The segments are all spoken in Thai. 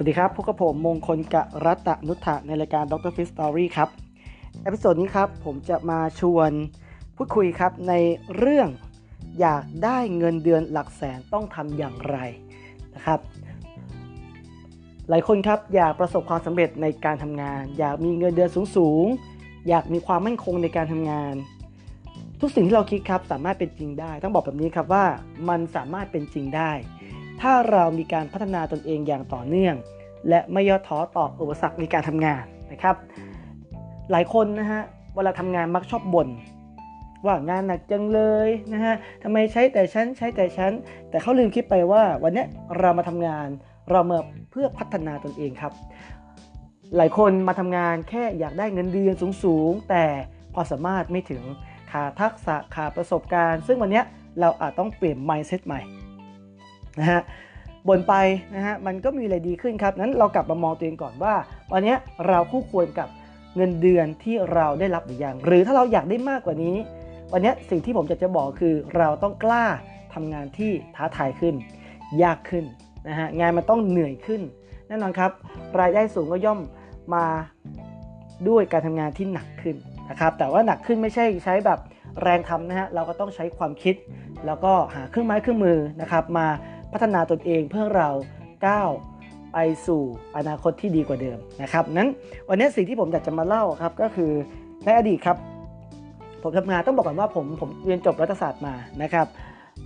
สวัสดีครับพบกับผมมงคลกะรัตนุทธะในรายการ Dr. Fit Story ครับเอพิโซดนี้ครับผมจะมาชวนพูดคุยครับในเรื่องอยากได้เงินเดือนหลักแสนต้องทำอย่างไรนะครับ หลายคนครับอยากประสบความสำเร็จในการทำงาน อยากมีเงินเดือนสูงๆ อยากมีความมั่นคงในการทำงาน ทุกสิ่งที่เราคิดครับสามารถเป็นจริงได้ ต้องบอกแบบนี้ครับว่ามันสามารถเป็นจริงได้ถ้าเรามีการพัฒนาตนเองอย่างต่อเนื่อง และไม่ย่อท้อต่ออุปสรรคในการทำงานนะครับ หลายคนนะฮะเวลาทำงานมักชอบบ่นว่างานหนักจังเลยนะฮะทำไมใช้แต่ฉันใช้แต่ฉัน แต่เขาลืมคิดไปว่าวันนี้เรามาทำงานเรามาเพื่อพัฒนาตนเองครับ หลายคนมาทำงานแค่อยากได้เงินเดือนสูงๆ แต่พอสามารถไม่ถึงขาดทักษะขาดประสบการณ์ ซึ่งวันนี้เราอาจต้องเปลี่ยน mindset ใหม่นะฮะ บ่นไปนะฮะมันก็มีอะไรดีขึ้นครับนั้นเรากลับมามองตัวเองก่อนว่าวันนี้เราคู่ควรกับเงินเดือนที่เราได้รับหรือยังหรือถ้าเราอยากได้มากกว่านี้ วันนี้สิ่งที่ผมจะจะบอกคือเราต้องกล้าทำงานที่ท้าทายขึ้น ยากขึ้นนะฮะงานมันต้องเหนื่อยขึ้นแน่นอนครับ รายได้สูงก็ย่อมมาด้วยการทำงานที่หนักขึ้นนะครับแต่ว่าหนักขึ้นไม่ใช่ใช้แบบแรงทำนะฮะเราก็ต้องใช้ความคิด แล้วก็หาเครื่องไม้เครื่องมือนะครับมา พัฒนาตนเองเพื่อเราก้าวไปสู่อนาคตที่ดีกว่าเดิมนะครับนั้นวันนี้สิ่งที่ผมอยากจะมาเล่าครับก็คือในอดีตครับ ผมทำงานต้องบอกก่อนว่าผมผมเรียนจบรัฐศาสตร์มานะครับ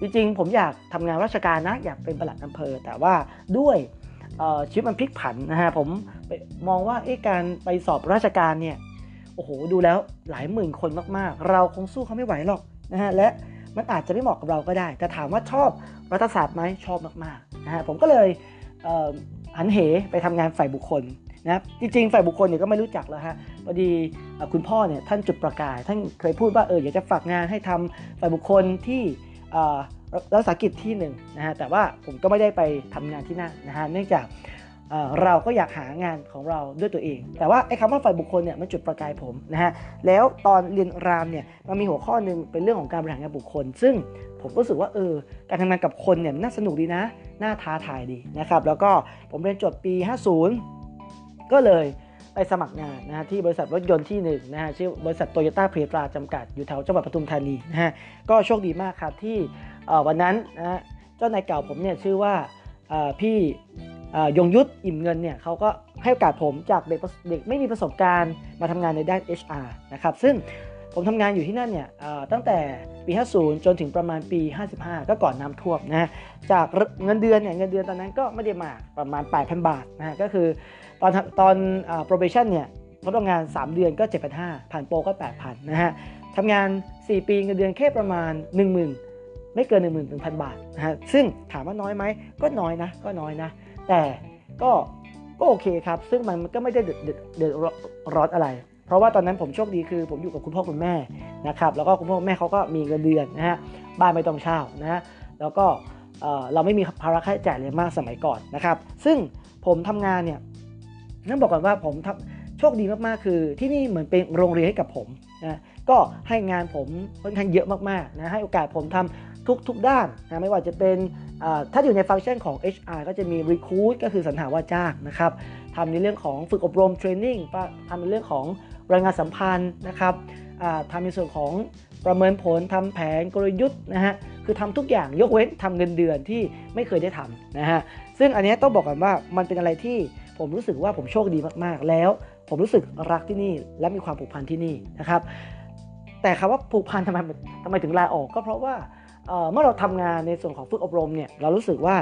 จริงๆ ผมอยากทำงานราชการนะอยากเป็นประหลัดอำเภอ แต่ว่าด้วยชีวิตมันพลิกผันนะฮะผมมองว่าการไปสอบราชการเนี่ยโอ้โหดูแล้วหลายหมื่นคนมากๆ เราคงสู้เขาไม่ไหวหรอกนะฮะและ มันอาจจะไม่เหมาะกับเราก็ได้ แต่ถามว่าชอบรัฐศาสตร์ไหมชอบมากๆนะฮะผมก็เลยหันเหไปทำงานฝ่ายบุคคลนะจริงๆ ฝ่ายบุคคลเนี่ยก็ไม่รู้จักแล้วฮะพอดีคุณพ่อเนี่ยท่านจุดประกาย ท่านเคยพูดว่าเอออยากจะฝากงานให้ทำฝ่ายบุคคลที่รัฐศาสกิจที่หนึ่งนะฮะแต่ว่าผมก็ไม่ได้ไปทำงานที่นั่นนะฮะเนื่องจาก เราก็อยากหางานของเราด้วยตัวเอง แต่ว่าไอ้คำว่าฝ่ายบุคคลเนี่ยมันจุดประกายผมนะฮะแล้วตอนเรียนรามเนี่ยมันมีหัวข้อหนึ่งเป็นเรื่องของการบริหารงานบุคคล ซึ่งผมรู้สึกว่าเออการทำงานกับคนเนี่ยน่าสนุกดีนะ น่าท้าทายดีนะครับแล้วก็ผมเรียนจบปี 50 ก็เลยไปสมัครงานนะฮะที่บริษัทรถยนต์ที่หนึ่งนะฮะชื่อบริษัทโตโยต้าเพตราจำกัดอยู่แถวจังหวัดปทุมธานีนะฮะก็โชคดีมากครับที่วันนั้นนะฮะเจ้านายเก่าผมเนี่ยชื่อว่าพี่ ยงยุทธอิ่มเงินเนี่ยเขาก็ให้โอกาสผมจากเด็กเด็กไม่มีประสบการณ์มาทำงานในด้าน HR นะครับซึ่งผมทำงานอยู่ที่นั่นเนี่ยตั้งแต่ปี 50 จนถึงประมาณปี 55 ก็ก่อนน้ำท่วมนะจากเงินเดือนเนี่ยเงินเดือนตอนนั้นก็ไม่ได้มากประมาณ 8,000 บาทนะฮะก็คือตอนตอน probation เนี่ยทดลองงาน 3 เดือนก็ 7,500ผ่านโปรก็ 8,000นะฮะทำงาน 4 ปีเงินเดือนแค่ประมาณ 10,000 ไม่เกิน 11,000 บาทนะฮะซึ่งถามว่าน้อยไหมก็น้อยนะก็น้อยนะ แต่ก็ก็โอเคครับ ซึ่งมันก็ไม่ได้เดือดเดือดร้อนอะไร เพราะว่าตอนนั้นผมโชคดีคือ ผมอยู่กับคุณพ่อคุณแม่นะครับแล้วก็คุณพ่อคุณแม่เขาก็มีเงินเดือนนะฮะบ้านไม่ต้องเช่านะฮะแล้วก็เราไม่มีภาระค่าใช้จ่ายเลยมากสมัยก่อนนะครับ ซึ่งผมทำงานเนี่ยต้องบอกก่อนว่าผมทำโชคดีมากๆคือ ที่นี่เหมือนเป็นโรงเรียนให้กับผมนะก็ให้งานผมค่อนข้างเยอะมากๆนะให้โอกาสผมทำทุกทุกด้านนะไม่ว่าจะเป็น ถ้าอยู่ในฟังก์ชันของ HR ก็จะมี recruit ก็คือสรรหาว่าจ้างนะครับทำในเรื่องของฝึกอบรม training ทำในเรื่องของรายงานสัมพันธ์นะครับทำในส่วนของประเมินผลทำแผนกลยุทธ์นะฮะคือทำทุกอย่างยกเว้นทำเงินเดือนที่ไม่เคยได้ทำนะฮะซึ่งอันนี้ต้องบอกกันว่ามันเป็นอะไรที่ผมรู้สึกว่าผมโชคดีมากๆแล้ว ผมรู้สึกรักที่นี่และมีความผูกพันที่นี่นะครับแต่คำว่าผูกพันทำไมทำไมถึงลาออกก็เพราะว่า เมื่อเราทำงานในส่วนของฝึกอบรมเนี่ยเรารู้สึกว่า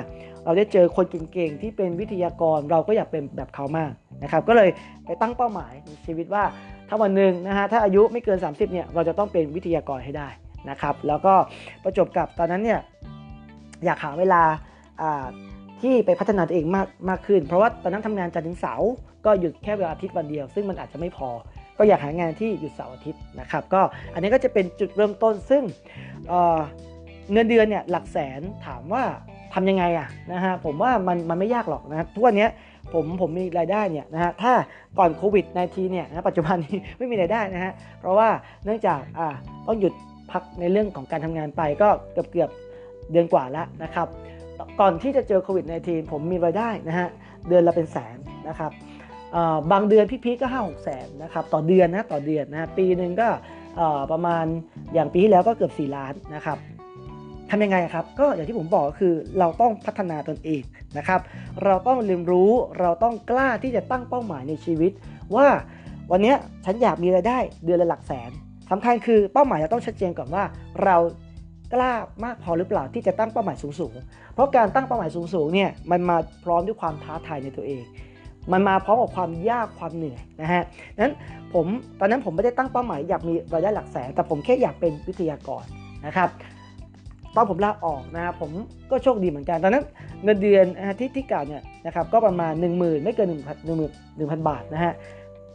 เราได้เจอคนเก่งๆที่เป็นวิทยากรเราก็อยากเป็นแบบเขามากนะครับก็เลยไปตั้งเป้าหมายในชีวิตว่าถ้าวันหนึ่งนะฮะถ้าอายุไม่เกิน 30เนี่ยเราจะต้องเป็นวิทยากรให้ได้นะครับแล้วก็ประจบกับตอนนั้นเนี่ยอยากหาเวลาที่ไปพัฒนาตัวเองมากมากขึ้น เพราะว่าตอนนั้นทำงานจันทร์ถึงเสาร์ก็หยุดแค่เวลาอาทิตย์วันเดียว ซึ่งมันอาจจะไม่พอ ก็อยากหางานที่หยุดเสาร์อาทิตย์นะครับก็อันนี้ก็จะเป็นจุดเริ่มต้นซึ่ง เงินเดือนเนี่ยหลักแสนถามว่าทำยังไงอะนะฮะผมว่ามันมันไม่ยากหรอกนะทุกวันนี้ผมผมมีรายได้เนี่ยนะฮะถ้าก่อนโควิด -19 เนี่ยนะปัจจุบันนี้ไม่มีรายได้นะฮะเพราะว่าเนื่องจากอ่าต้องหยุดพักในเรื่องของการทำงานไปก็เกือบเกือบเดือนกว่าแล้วนะครับก่อนที่จะเจอโควิด -19 ผมมีรายได้นะฮะเดือนละเป็นแสนนะครับบางเดือนพี่พีก็ห้าหกแสนนะครับต่อเดือนนะต่อเดือนนะปีหนึ่งก็ประมาณอย่างปีที่แล้วก็เกือบ 4 ล้านนะครับ ทำยังไงครับ ก็อย่างที่ผมบอกก็คือเราต้องพัฒนาตนเองนะครับ เราต้องเรียนรู้เราต้องกล้าที่จะตั้งเป้าหมายในชีวิต ว่าวันนี้ฉันอยากมีรายได้เดือนละหลักแสนสำคัญคือเป้าหมายเราต้องชัดเจนก่อนว่าเรากล้ามากพอหรือเปล่าที่จะตั้งเป้าหมายสูงๆ เพราะการตั้งเป้าหมายสูงๆเนี่ยมันมาพร้อมด้วยความท้าทายในตัวเอง มันมาพร้อมกับความยากความเหนื่อยนะฮะนั้นผมตอนนั้นผมไม่ได้ตั้งเป้าหมายอยากมีรายได้หลักแสน แต่ผมแค่อยากเป็นวิทยากรนะครับ ตอนผมลาออกนะครับผมก็โชคดีเหมือนกัน ตอนนั้นเงินเดือนที่ที่กล่าเนี่ยนะครับก็ประมาณ 1 0,000 ไม่เกิน1 0 0 0 1 0 0 บาทนะฮะ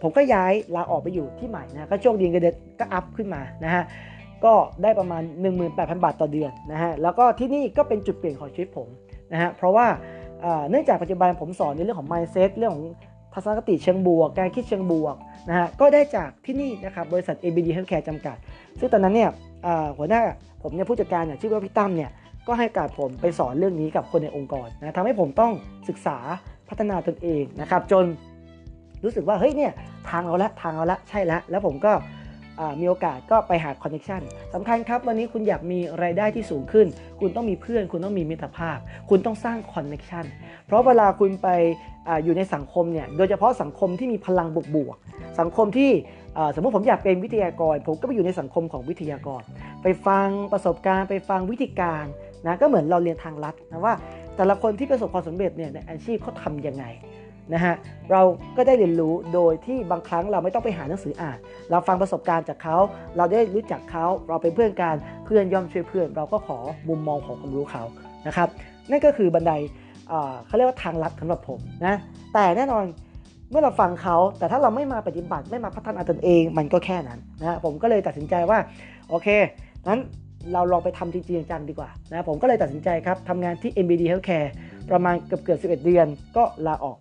ผมก็ย้ายลาออกไปอยู่ที่ใหม่นะก็โชคดีเงินเดือนก็อัพขึ้นมานะฮะก็ได้ประมาณ 18,000 บาทต่อเดือนนะฮะแล้วก็ที่นี่ก็เป็นจุดเปลี่ยนของชีวิตผมนะฮะเพราะว่าเนื่องจากปัจจุบันผมสอนในเรื่องของ mindset เรื่องของทัศนคติเชิงบวก การคิดเชิงบวกนะฮะก็ได้จากที่นี่นะครับบริษัท ABD Healthcare จำกัด ซึ่งตอนนั้นเนี่ยหัวหน้า ผมเนี่ยผู้จัดการเนี่ยชื่อว่าพี่ตั้มเนี่ยก็ให้การผมไปสอนเรื่องนี้กับคนในองค์กรนะทำให้ผมต้องศึกษาพัฒนาตนเองนะครับ จนรู้สึกว่าเฮ้ยเนี่ยทางเราละทางเราละใช่ละแล้วผมก็ มีโอกาสก็ไปหาคอนเนคชันสำคัญครับ วันนี้คุณอยากมีรายได้ที่สูงขึ้น คุณต้องมีเพื่อน คุณต้องมีมิตรภาพ คุณต้องสร้างคอนเนคชันเพราะเวลาคุณไปออยู่ในสังคมเนี่ยโดยเฉพาะสังคมที่มีพลังบวกๆสังคมที่สมมติผมอยากเป็นวิทยากร ผมก็ไปอยู่ในสังคมของวิทยากร ไปฟังประสบการณ์ไปฟังวิธีการนะก็เหมือนเราเรียนทางลัดนะว่าแต่ละคนที่ประสบความสำเร็จเนี่ยในอาชีพเขาทำยังไง นะฮะเราก็ได้เรียนรู้โดยที่บางครั้งเราไม่ต้องไปหาหนังสืออ่าน เราฟังประสบการณ์จากเขา เราได้รู้จักเขา เราเป็นเพื่อนกันเพื่อนย่อมช่วยเพื่อน เราก็ขอมุมมองของความรู้เขานะครับนั่นก็คือบันไดเขาเรียกว่าทางลัดสำหรับผมนะแต่แน่นอนเมื่อเราฟังเขาแต่ถ้าเราไม่มาปฏิบัติไม่มาพัฒนาตนเอง มันก็แค่นั้นนะผมก็เลยตัดสินใจว่าโอเคนั้นเราลองไปทำจริงจังดีกว่านะผมก็เลยตัดสินใจครับทำงานที่ MBD Healthcare ประมาณเกือบเกือบ11 เดือนก็ลาออก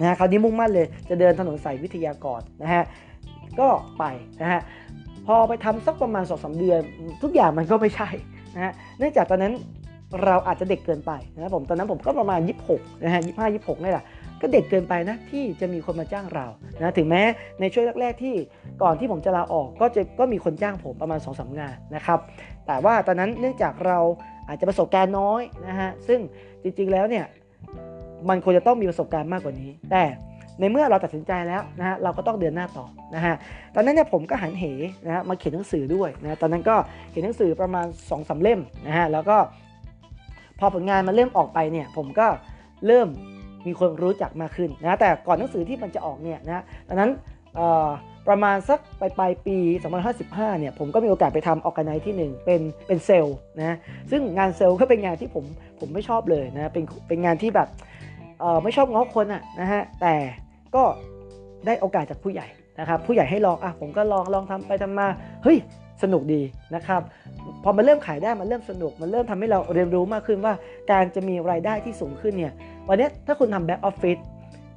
นะฮะคราวนี้มุ่งมั่นเลยจะเดินถนนสายวิทยากรนะฮะก็ไปนะฮะพอไปทำสักประมาณ2องสาเดือน ทุกอย่างมันก็ไม่ใช่นะฮะเนื่องจากตอนนั้นเราอาจจะเด็กเกินไปนะผมตอนนั้นผมก็ประมาณ 26นะฮะยี่ห้ายี่หกนี่แหละก็เด็กเกินไปนะที่จะมีคนมาจ้างเรานะถึงแม้ในช่วงแรก ๆ ที่ก่อนที่ผมจะลาออกก็จะก็มีคนจ้างผมประมาณ2อสงานนะครับแต่ว่าตอนนั้นเนื่องจากเราอาจจะประสบการณ์น้อยนะฮะซึ่งจริงๆแล้วเนี่ย มันควรจะต้องมีประสบการณ์มากกว่านี้ แต่ในเมื่อเราตัดสินใจแล้วนะฮะเราก็ต้องเดินหน้าต่อนะฮะตอนนั้นเนี่ยผมก็หันเหนะฮะมาเขียนหนังสือด้วยนะตอนนั้นก็เขียนหนังสือประมาณ2อสเล่มนะฮะแล้วก็พอผลงานมันเริ่มออกไปเนี่ยผมก็เริ่มมีคนรู้จักมากขึ้นนะแต่ก่อนหนังสือที่มันจะออกเนี่ยนะตอนนั้นประมาณสักปลายปลายปี 2055เนี่ย ผมก็มีโอกาสไปทำออกกันไนที่1เป็นเป็นเซลล์นะ ซึ่งงานเซลล์ก็เป็นงานที่ผมผมไม่ชอบเลยนะ เป็นเป็นงานที่แบบ ไม่ชอบง้อคนอะนะฮะแต่ก็ได้โอกาสจากผู้ใหญ่นะครับผู้ใหญ่ให้ลองอะผมก็ลองลองทำไปทำมาเฮ้ยสนุกดีนะครับพอมันเริ่มขายได้มันเริ่มสนุก มันเริ่มทำให้เราเรียนรู้มากขึ้นว่า การจะมีรายได้ที่สูงขึ้นเนี่ยวันนี้ถ้าคุณทำแบ็กออฟฟิศ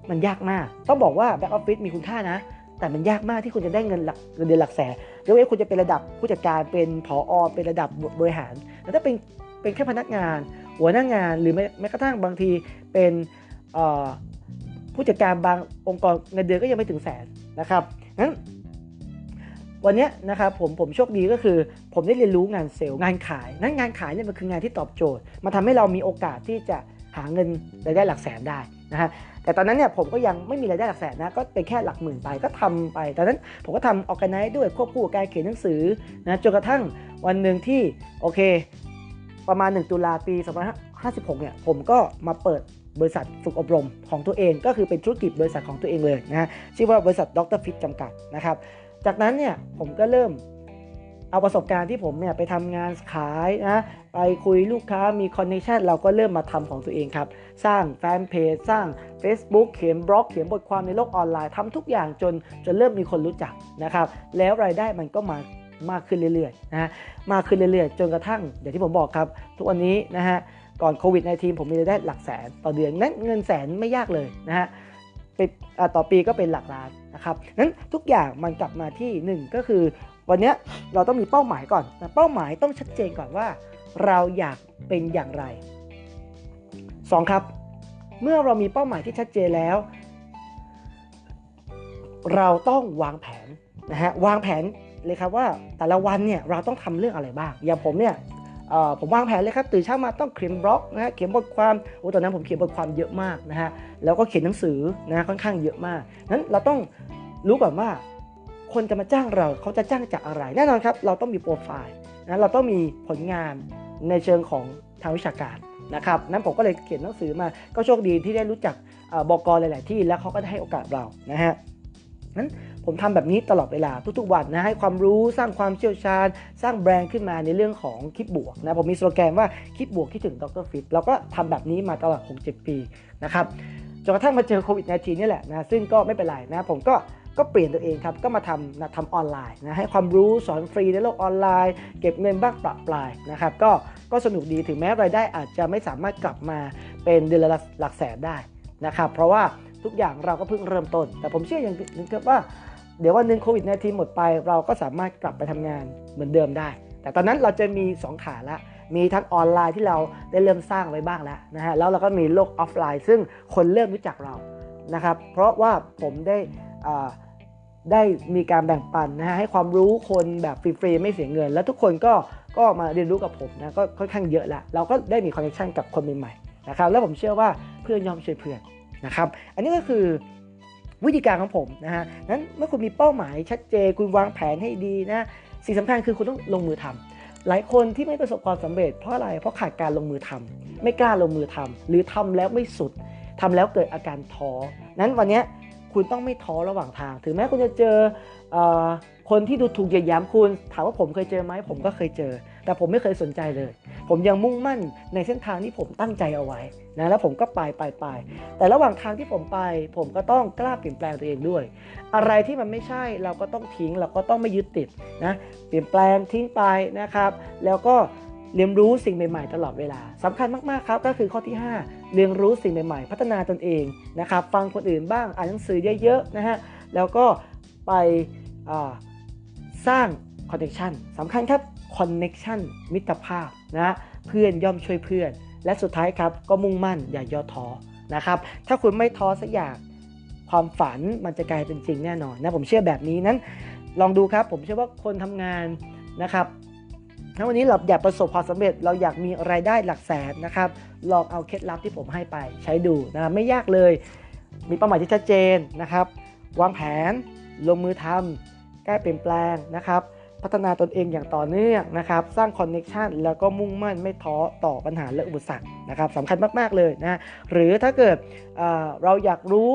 มันยากมาก ต้องบอกว่าแบ็กออฟฟิศมีคุณค่านะ แต่มันยากมากที่คุณจะได้เงินหลักเงินเดือนหลักแสนยกเว้นคุณจะเป็นระดับผู้จัดการเป็นผออเป็นระดับบริหารแต่ถ้าเป็นเป็นแค่พนักงาน หัวหน้างานหรือแม้กระทั่งบางทีเป็น ผู้จัดการบางองค์กรเงินเดือนก็ยังไม่ถึงแสนนะครับงั้นวันนี้นะครับผมผมโชคดีก็คือ ผมได้เรียนรู้งานเซลล์งานขาย นั้นงานขายเนี่ยมันคืองานที่ตอบโจทย์มาทำให้เรามีโอกาสที่จะหาเงินรายได้หลักแสนได้นะฮะแต่ตอนนั้นเนี่ยผมก็ยังไม่มีรายได้หลักแสนนะก็เป็นแค่หลักหมื่นไปก็ทำไปตอนนั้นผมก็ทำออกกันไนด้วยควบคู่กับการเขียนหนังสือนะจนกระทั่งวันหนึ่งที่โอเค ประมาณ 1 ตุลาปี2556เนี่ยผมก็มาเปิด บริษัทฝึกอบรมของตัวเองก็คือเป็นธุรกิจบริษัทของตัวเองเลยนะชื่อว่าบริษัทดรฟิตจำกัดนะครับ จากนั้นเนี่ยผมก็เริ่มเอาประสบการณ์ที่ผมเนี่ยไปทำงานขายนะไปคุยลูกค้ามีคอนเนคชันเราก็เริ่มมาทำของตัวเองครับ สร้างแฟนเพจสร้าง Facebook เขียนบล็อกเขียนบทความในโลกออนไลน์ทำทุกอย่างจนจนเริ่มมีคนรู้จักนะครับ แล้วรายได้มันก็มามากขึ้นเรื่อยๆนะฮะมากขึ้นเรื่อยๆ จนกระทั่งอย่างที่ผมบอกครับ ทุกวันนี้นะฮะ ก่อนโควิดในทีมผมมีรายได้หลักแสนต่อเดือนนั้นเงินแสนไม่ยากเลยนะฮะต่อปีก็เป็นหลักล้านนะครับนั้นทุกอย่างมันกลับมาที่ 1 ก็คือ วันนี้เราต้องมีเป้าหมายก่อนนะเป้าหมายต้องชัดเจนก่อนว่า เราอยากเป็นอย่างไร 2 ครับ เมื่อเรามีเป้าหมายที่ชัดเจนแล้ว เราต้องวางแผนนะฮะวางแผนเลยครับว่าแต่ละวันเนี่ยเราต้องทำเรื่องอะไรบ้างอย่างผมเนี่ย ผมวางแผนเลยครับตื่นเช้ามาต้องเขียนบล็อกนะฮะเขียนบทความโอ้ตอนนั้นผมเขียนบทความเยอะมากนะฮะแล้วก็เขียนหนังสือนะค่อนข้างเยอะมากนั้นเราต้องรู้ก่อนว่า คนจะมาจ้างเราเขาจะจ้างจากอะไร แน่นอนครับ เราต้องมีโปรไฟล์นะเราต้องมีผลงานในเชิงของทางวิชาการนะครับนั้นผมก็เลยเขียนหนังสือมาก็โชคดีที่ได้รู้จักบอกรหลาย ๆ ที่แล้วเขาก็ได้ให้โอกาสเรานะฮะนั้น ผมทำแบบนี้ตลอดเวลาทุกๆวันนะให้ความรู้สร้างความเชี่ยวชาญ สร้างแบรนด์ขึ้นมาในเรื่องของคิดบวกนะผมมีสโลแกนว่าคิดบวกคิดถึงดรฟิตเราก็ทำแบบนี้มาตลอด 6-7 ปีนะครับจนกระทั่งมาเจอโควิด -19 นี่แหละนะซึ่งก็ไม่เป็นไรนะผมก็ก็เปลี่ยนตัวเองครับ ก็มาทำนะทำออนไลน์นะให้ความรู้สอนฟรีในโลกออนไลน์ เก็บเงินบ้างปรับปลายนะครับก็ก็สนุกดีถึงแม้รายได้อาจจะไม่สามารถกลับมาเป็นเดือนละหลักแสนได้นะครับเพราะว่าทุกอย่างเราก็เพิ่งเริ่มต้น แต่ผมเชื่ออย่างนึงครับว่า เดี๋ยววันหนึ่งโควิดในทีหมดไป เราก็สามารถกลับไปทำงานเหมือนเดิมได้ แต่ตอนนั้นเราจะมี 2 ขาละมีทั้งออนไลน์ที่เราได้เริ่มสร้างไว้บ้างแล้วนะฮะแล้วเราก็มีโลกออฟไลน์ ซึ่งคนเริ่มรู้จักเรานะครับเพราะว่าผมได้ได้มีการแบ่งปันนะฮะให้ความรู้คนแบบฟรีๆไม่เสียเงิน แล้วทุกคนก็ก็มาเรียนรู้กับผมนะก็ค่อนข้างเยอะละเราก็ได้มีคอนเนคชันกับคนใหม่ๆนะครับแล้วผมเชื่อว่าเพื่อนยอมช่วยเพื่อนนะครับอันนี้ก็คือ วิธีการของผมนะฮะนั้นเมื่อคุณมีเป้าหมายชัดเจนคุณวางแผนให้ดีนะสิ่งสำคัญคือคุณต้องลงมือทำหลายคนที่ไม่ประสบความสำเร็จเพราะอะไรเพราะขาดการลงมือทำไม่กล้าลงมือทำหรือทำแล้วไม่สุดทำแล้วเกิดอาการท้อนั้นวันนี้คุณต้องไม่ท้อระหว่างทาง ถึงแม้คุณจะเจอคนที่ดูถูกเหยียดหยามคุณ ถามว่าผมเคยเจอไหมผมก็เคยเจอ แต่ผมไม่เคยสนใจเลย ผมยังมุ่งมั่นในเส้นทางที่ผมตั้งใจเอาไว้นะแล้วผมก็ไปไปไปแต่ระหว่างทางที่ผมไป ผมก็ต้องกล้าเปลี่ยนแปลงตัวเองด้วย อะไรที่มันไม่ใช่เราก็ต้องทิ้งเราก็ต้องไม่ยึดติดนะเปลี่ยนแปลงทิ้งไปนะครับ แล้วก็เรียนรู้สิ่งใหม่ๆ ตลอดเวลาสำคัญมากๆครับก็คือข้อที่ 5 เรียนรู้สิ่งใหม่ๆ พัฒนาตนเองนะครับ ฟังคนอื่นบ้างอ่านหนังสือเยอะๆนะฮะแล้วก็ไปสร้างคอนเนคชันสำคัญครับ คอนเนคชันมิตรภาพนะเพื่อนย่อมช่วยเพื่อน และสุดท้ายครับก็มุ่งมั่นอย่าย่อท้อนะครับถ้าคุณไม่ท้อสักอย่างความฝันมันจะกลายเป็นจริงแน่นอนนะผมเชื่อแบบนี้นั้นลองดูครับผมเชื่อว่าคนทำงานนะครับถ้าวันนี้เราอยากประสบความสำเร็จ เราอยากมีรายได้หลักแสนนะครับลองเอาเคล็ดลับที่ผมให้ไปใช้ดูนะไม่ยากเลย มีเป้าหมายที่ชัดเจนนะครับ วางแผน ลงมือทำแก้เปลี่ยนแปลงนะครับ พัฒนาตนเองอย่างต่อเนื่องนะครับ สร้างคอนเน็ชันแล้วก็มุ่งมั่นไม่ท้อต่อปัญหาและอุปสรรคนะครับสำคัญมาก ๆ เลยนะหรือถ้าเกิดเราอยากรู้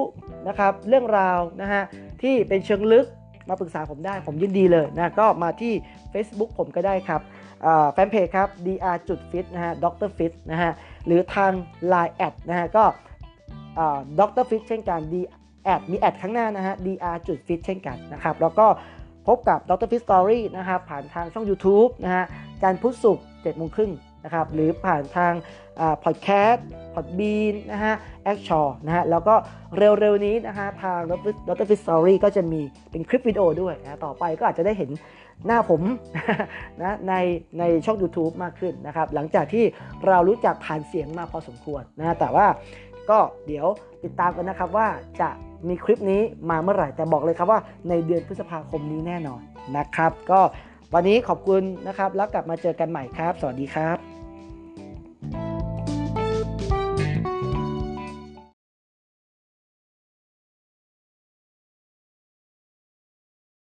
นะครับเรื่องราวนะฮะที่เป็นเชิงลึกมาปรึกษาผมได้ผมยินดีเลยนะก็มาที่ Facebook ผมก็ได้ครับแฟนเพจครับ dr จุดฟิตนะฮะดรฟิตนะฮะหรือทาง Line แอดนะฮะก็ดรฟิตเช่นกัน d แอดมีแอดข้างหน้านะฮะ dr จุดฟิตเช่นกันนะครับแล้วก็ พบกับดรฟิสตอรี่นะครับผ่านทางช่อง YouTube นะฮะการพุธสุกเจ็ดโมงครึ่งนะครับหรือผ่านทางพอดแคสต์พอดบีนนะฮะแอคชอร์นะฮะแล้วก็เร็วๆนี้นะฮะทางดรฟิสตอรี่ก็จะมีเป็นคลิปวิดีโอด้วยนะต่อไปก็อาจจะได้เห็นหน้าผมนะในในช่อง YouTube มากขึ้นนะครับ หลังจากที่เรารู้จักผ่านเสียงมาพอสมควรนะแต่ว่าก็เดี๋ยวติดตามกันนะครับว่าจะ มีคลิปนี้มาเมื่อไหร่ แต่บอกเลยครับว่าในเดือนพฤษภาคมนี้แน่นอนนะครับ ก็วันนี้ขอบคุณนะครับ แล้วกลับมาเจอกันใหม่ครับ สวัสดีครับ